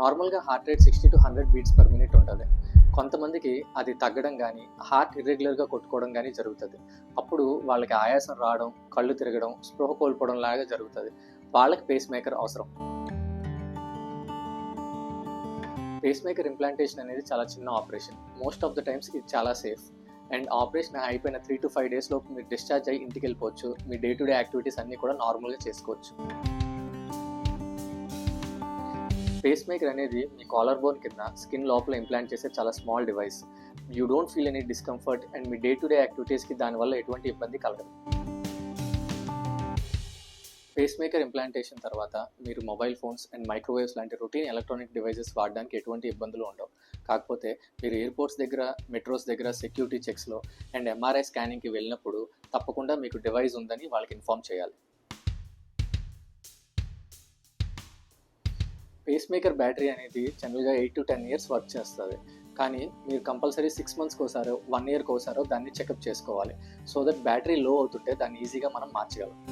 నార్మల్గా heart rate sixty to hundred beats per minute ఉంటుంది. కొంతమందికి అది తగ్గడం కానీ హార్ట్ ఇర్రెగ్యులర్గా కొట్టుకోవడం కానీ జరుగుతుంది. అప్పుడు వాళ్ళకి ఆయాసం రావడం కళ్ళు తిరగడం స్పృహ కోల్పోవడం లాగా జరుగుతుంది. వాళ్ళకి పేస్ మేకర్ అవసరం. పేస్ మేకర్ ఇంప్లాంటేషన్ అనేది చాలా చిన్న operation. Most of the times ఇది చాలా సేఫ్. అండ్ ఆపరేషన్ అయిపోయిన త్రీ టు ఫైవ్ డేస్ లోపు మీరు డిశ్చార్జ్ అయ్యి ఇంటికి వెళ్ళిపోవచ్చు మీ డే టు డే యాక్టివిటీస్ అన్నీ కూడా నార్మల్గా చేసుకోవచ్చు. పేస్ మేకర్ అనేది మీ కాలర్ బోన్ కింద స్కిన్ లోపల ఇంప్లాంట్ చేసే చాలా small device you don't feel any discomfort and me day to day యాక్టివిటీస్కి దానివల్ల ఎటువంటి ఇబ్బంది కలగదు. పేస్ మేకర్ ఇంప్లాంటేషన్ తర్వాత మీరు మొబైల్ ఫోన్స్ అండ్ మైక్రోవేవ్స్ లాంటి రొటీన్ ఎలక్ట్రానిక్ డివైజెస్ వాడడానికి ఎటువంటి ఇబ్బందులు ఉండవు. కాకపోతే మీరు ఎయిర్పోర్ట్స్ దగ్గర మెట్రోస్ దగ్గర సెక్యూరిటీ చెక్స్లో అండ్ ఎంఆర్ఐ స్కానింగ్కి వెళ్ళినప్పుడు తప్పకుండా మీకు డివైస్ ఉందని వాళ్ళకి ఇన్ఫామ్ చేయాలి. పేస్ మేకర్ బ్యాటరీ అనేది జనరల్గా eight to ten years work చేస్తుంది. కానీ మీరు కంపల్సరీ సిక్స్ మంత్స్కి ఒకసారో వన్ ఇయర్కి ఒకసారో దాన్ని చెకప్ చేసుకోవాలి. సో దట్ బ్యాటరీ లో అవుతుంటే దాన్ని ఈజీగా మనం మార్చగలం.